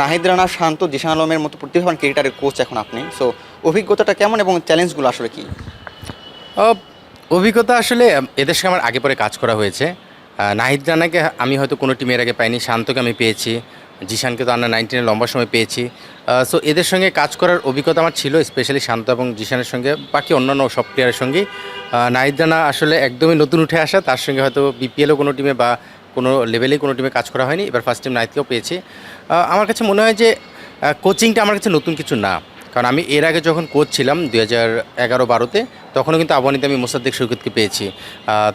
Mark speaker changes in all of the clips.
Speaker 1: নাহিদ রানা, শান্ত, জিশান আলমের মতো প্রতিভাবান ক্রিকেটারের কোচ এখন আপনি। সো অভিজ্ঞতাটা কেমন এবং চ্যালেঞ্জগুলো আসলে কি?
Speaker 2: অভিজ্ঞতা আসলে এদের সঙ্গে আমার আগে পরে কাজ করা হয়েছে। নাহিদ রানাকে আমি হয়তো কোনো টিমের আগে পাইনি, শান্তকে আমি পেয়েছি, জিশানকে তো আন্ডার নাইনটিনে লম্বা সময় পেয়েছি। সো এদের সঙ্গে কাজ করার অভিজ্ঞতা আমার ছিল স্পেশালি শান্ত এবং জিশানের সঙ্গে, বাকি অন্যান্য সব প্লেয়ারের সঙ্গেই। নাহিদ রানা আসলে একদমই নতুন উঠে আসা, তার সঙ্গে হয়তো বিপিএলও কোনো টিমে বা কোনো লেভেলেই কোনো টিমে কাজ করা হয়নি। এবার ফার্স্ট টিম নাহিদকেও পেয়েছি। আমার কাছে মনে হয় যে কোচিংটা আমার কাছে নতুন কিছু না। কারণ আমি এর আগে যখন কোচ ছিলাম দু হাজার এগারো বারোতে, তখনও কিন্তু আবানিতে আমি মোসাদ্দেক সৈকতকে পেয়েছি।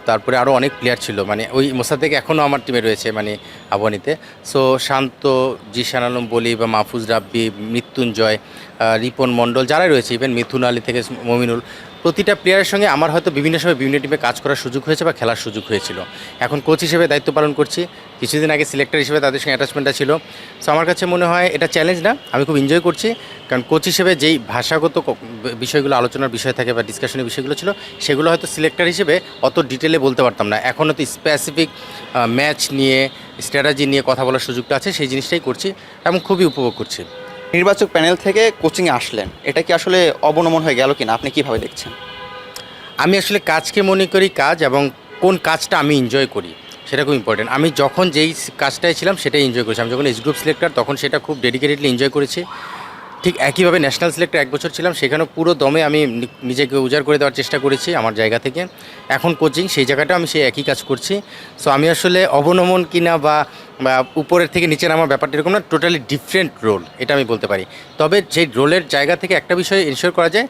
Speaker 2: তারপরে আরও অনেক প্লেয়ার ছিল। মানে ওই মোসাদ্দেক এখনও আমার টিমে রয়েছে মানে আবানিতে সো শান্ত, জিশান আলম, বলি বা মাহফুজ রাব্বি, মৃত্যুঞ্জয় রিপন মণ্ডল, যারাই রয়েছে ইভেন মিথুন আলী থেকে মমিনুল প্রতিটা প্লেয়ারের সঙ্গে আমার হয়তো বিভিন্ন সময় বিভিন্ন টিমে কাজ করার সুযোগ হয়েছে বা খেলার সুযোগ হয়েছিল। এখন কোচ হিসেবে দায়িত্ব পালন করছি। কিছুদিন আগে সিলেক্টর হিসেবে তাদের সঙ্গে অ্যাটাচমেন্টটা ছিল। সো আমার কাছে মনে হয় এটা চ্যালেঞ্জ না, আমি খুব এনজয় করছি। কারণ কোচ হিসেবে যেই ভাষাগত বিষয়গুলো, আলোচনার বিষয় থাকে বা ডিসকাশনের বিষয়গুলো ছিল, সেগুলো হয়তো সিলেক্টর হিসেবে অত ডিটেলে বলতে পারতাম না। এখন হয়তো স্পেসিফিক ম্যাচ নিয়ে স্ট্র্যাটাজি নিয়ে কথা বলার সুযোগটা আছে, সেই জিনিসটাই করছি। এবং খুবই উপভোগ করছি।
Speaker 1: নির্বাচক প্যানেল থেকে কোচিংয়ে আসলেন। এটা কি আসলে অবনমন হয়ে গেল কিনা? আপনি কীভাবে দেখছেন?
Speaker 2: আমি আসলে কাজকে মনে করি কাজ এবং কোন কাজটা আমি এনজয় করি, সেটা খুব ইম্পর্টেন্ট আমি যখন যেই কাজটায় ছিলাম সেটাই এনজয় করেছি। আমি যখন এস গ্রুপ সিলেক্টর তখন সেটা খুব ডেডিকেটেডলি এনজয় করেছি। ঠিক একইভাবে ন্যাশনাল সিলেক্টর এক বছর ছিলাম, সেখানেও পুরো দমে আমি নিজেকে উজাড় করে দেওয়ার চেষ্টা করেছি আমার জায়গা থেকে। এখন কোচিং সেই জায়গাটা আমি সেই একই কাজ করছি। সো আমি আসলে অবনমন কিনা বা বা উপরের থেকে নিচের আমার ব্যাপারটা এরকম না টোটালি ডিফারেন্ট রোল এটা আমি বলতে পারি। তবে সেই রোলের জায়গা থেকে একটা বিষয় এনশিওর করা যায়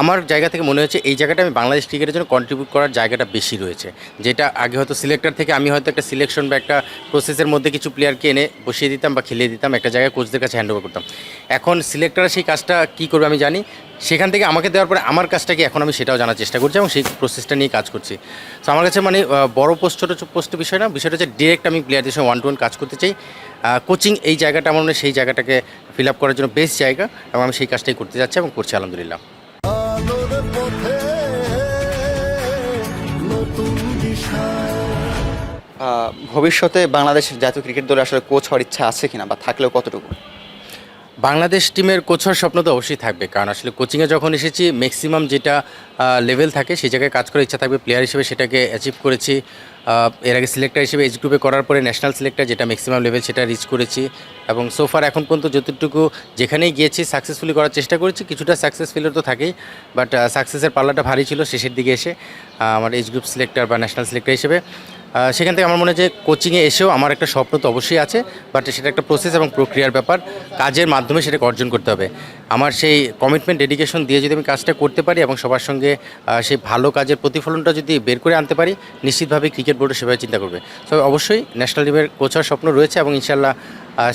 Speaker 2: আমার জায়গা থেকে মনে হচ্ছে এই জায়গাটা আমি বাংলাদেশ ক্রিকেটের জন্য কন্ট্রিবিউট করার জায়গাটা বেশি রয়েছে। যেটা আগে হয়তো সিলেক্টর থেকে আমি হয়তো একটা সিলেকশন বা একটা প্রসেসের মধ্যে কিছু প্লেয়ারকে এনে বসিয়ে দিতাম বা খেলিয়ে দিতাম, একটা জায়গায় কোচদের কাছে হ্যান্ড ওভার করতাম। এখন সিলেক্টররা সেই কাজটা কী করবে আমি জানি। সেখান থেকে আমাকে দেওয়ার পরে আমার কাজটা কি এখন আমি সেটাও জানার চেষ্টা করছি এবং সেই প্রসেসটা নিয়ে কাজ করছি। তো আমার কাছে মানে বড় পোস্ট ছোটো পোস্ট বিষয় না, বিষয়টা হচ্ছে ডিরেক্ট আমি প্লেয়ারদের সঙ্গে ওয়ান টু ওয়ান কাজ করতে চাই। কোচিং এই জায়গাটা আমার মনে সেই জায়গাটাকে ফিল আপ করার জন্য বেস্ট জায়গা এবং আমি সেই কাজটাই করতে যাচ্ছি এবং করছি, আলহামদুলিল্লাহ।
Speaker 1: ভবিষ্যতে বাংলাদেশ জাতীয় ক্রিকেট দলে আসলে কোচ হওয়ার ইচ্ছা আছে কিনা বা থাকলেও কতটুকু?
Speaker 2: বাংলাদেশ টিমের কোচ হওয়ার স্বপ্ন তো অবশ্যই থাকবে, কারণ আসলে কোচিংয়ে যখন এসেছি ম্যাক্সিমাম যেটা লেভেল থাকে, সেই জায়গায় কাজ করার ইচ্ছা থাকবে প্লেয়ার হিসেবে সেটাকে অ্যাচিভ করেছি। এর আগে সিলেক্টর হিসেবে এজ গ্রুপে করার পরে ন্যাশনাল সিলেক্টর যেটা ম্যাক্সিমাম লেভেল সেটা রিচ করেছি এবং সোফার এখন পর্যন্ত যতটুকু যেখানেই গিয়েছি সাকসেসফুলি করার চেষ্টা করেছি, কিছুটা সাকসেস তো থাকেই বাট সাকসেসের পাল্লাটা ভারী ছিল শেষের দিকে এসে আমার এজ গ্রুপ সিলেক্টর বা ন্যাশনাল সিলেক্টর হিসেবে। সেখান থেকে আমার মনে হয় যে কোচিংয়ে এসেও আমার একটা স্বপ্ন তো অবশ্যই আছে বাট সেটা একটা প্রসেস এবং প্রক্রিয়ার ব্যাপার, কাজের মাধ্যমে সেটাকে অর্জন করতে হবে। আমার সেই কমিটমেন্ট ডেডিকেশন দিয়ে যদি আমি কাজটা করতে পারি এবং সবার সঙ্গে সেই ভালো কাজের প্রতিফলনটা যদি বের করে আনতে পারি, নিশ্চিতভাবে ক্রিকেট বোর্ডও সেভাবে চিন্তা করবে। তবে অবশ্যই ন্যাশনাল টিমের কোচ হওয়ার স্বপ্ন রয়েছে এবং ইনশাল্লাহ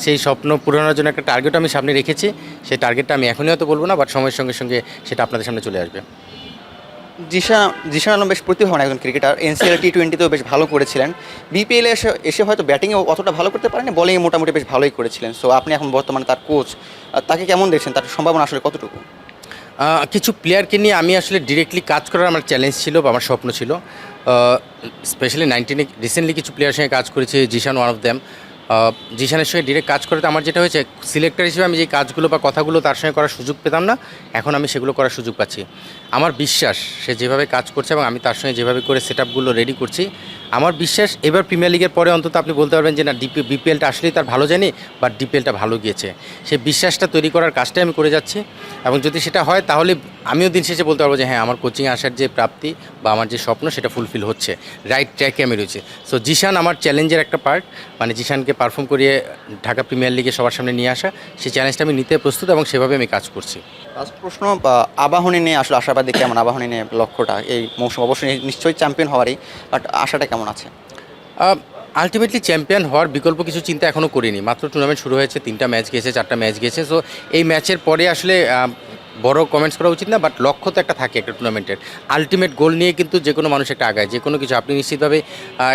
Speaker 2: সেই স্বপ্ন পূরণের জন্য একটা টার্গেট আমি সামনে রেখেছি। সেই টার্গেটটা আমি এখনই হয়তো বলব না বাট সময়ের সঙ্গে সঙ্গে সেটা আপনাদের সামনে চলে আসবে।
Speaker 1: জিশা জিশান আলম বেশ প্রতিভাবান একজন ক্রিকেটার এনসিএল টি টোয়েন্টিতেও বেশ ভালো করেছিলেন। বিপিএলে এসে এসে হয়তো ব্যাটিংয়ে অতটা ভালো করতে পারেনি বলিংয়ে মোটামুটি বেশ ভালোই করেছিলেন। সো আপনি এখন বর্তমানে তার কোচ তাকে কেমন দেখছেন? তার সম্ভাবনা আসলে কতটুকু?
Speaker 2: কিছু প্লেয়ারকে নিয়ে আমি আসলে ডিরেক্টলি কাজ করার আমার চ্যালেঞ্জ ছিল বা আমার স্বপ্ন ছিল। স্পেশালি নাইনটিনে রিসেন্টলি কিছু প্লেয়ারের সঙ্গে কাজ করেছি জিশান ওয়ান অফ দ্যাম জিশানের সঙ্গে ডিরেক্ট কাজ করতে আমার যেটা হয়েছে সিলেক্টর হিসেবে আমি যে কাজগুলো বা কথাগুলো তার সঙ্গে করার সুযোগ পেতাম না, এখন আমি সেগুলো করার সুযোগ পাচ্ছি। আমার বিশ্বাস, সে যেভাবে কাজ করছে এবং আমি তার সঙ্গে যেভাবে করে সেট আপগুলো রেডি করছি, আমার বিশ্বাস এবার প্রিমিয়ার লিগের পরে অন্তত আপনি বলতে পারবেন যে, না ডিপি বিপিএলটা আসলেই তার ভালো জানি বা ডিপিএলটা ভালো গিয়েছে। সেই বিশ্বাসটা তৈরি করার কাজটাই আমি করে যাচ্ছি, এবং যদি সেটা হয়, তাহলে আমিও দিন শেষে বলতে পারব যে হ্যাঁ আমার কোচিংয়ে আসার যে প্রাপ্তি বা আমার যে স্বপ্ন সেটা ফুলফিল হচ্ছে। রাইট ট্র্যাকে আমি রয়েছি। সো জিশান আমার চ্যালেঞ্জের একটা পার্ট মানে জিশানকে পারফর্ম করিয়ে ঢাকা প্রিমিয়ার লিগে সবার সামনে নিয়ে আসা সেই চ্যালেঞ্জটা আমি নিতে প্রস্তুত এবং সেভাবে আমি কাজ করছি।
Speaker 1: লাস্ট প্রশ্ন বা আবাহনী নিয়ে আসলে আশাবাদী কেমন? আবাহনী নিয়ে লক্ষ্যটা এই মৌসুম অবশ্যই নিশ্চয়ই চ্যাম্পিয়ন হওয়ারই বাট আশাটা কেমন আছে?
Speaker 2: আলটিমেটলি চ্যাম্পিয়ন হওয়ার বিকল্প কিছু চিন্তা এখনও করিনি। মাত্র টুর্নামেন্ট শুরু হয়েছে তিনটা ম্যাচ গেছে চারটা ম্যাচ গেছে। সো এই ম্যাচের পরে আসলে বড় কমেন্টস করা উচিত না বাট লক্ষ্য তো একটা থাকে একটা টুর্নামেন্টের আলটিমেট গোল নিয়ে কিন্তু যে কোনো মানুষ একটা আগায় যে কোনো কিছু। আপনি নিশ্চিতভাবে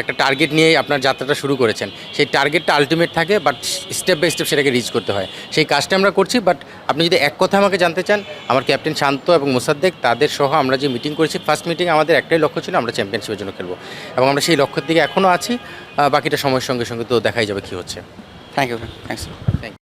Speaker 2: একটা টার্গেট নিয়েই আপনার যাত্রাটা শুরু করেছেন। সেই টার্গেটটা আলটিমেট থাকে বাট স্টেপ বাই স্টেপ সেটাকে রিচ করতে হয়। সেই কাজটা আমরা করছি বাট আপনি যদি এক কথা আমাকে জানতে চান আমার ক্যাপ্টেন শান্ত এবং মোসাদ্দেক তাদের সহ আমরা যে মিটিং করেছি ফার্স্ট মিটিং আমাদের একটাই লক্ষ্য ছিল আমরা চ্যাম্পিয়নশিপের জন্য খেলব। এবং আমরা সেই লক্ষ্যের দিকে এখনও আছি বাকিটা সময়ের সঙ্গে সঙ্গে তো দেখাই যাবে কী হচ্ছে।
Speaker 1: Thank you thanks
Speaker 2: thank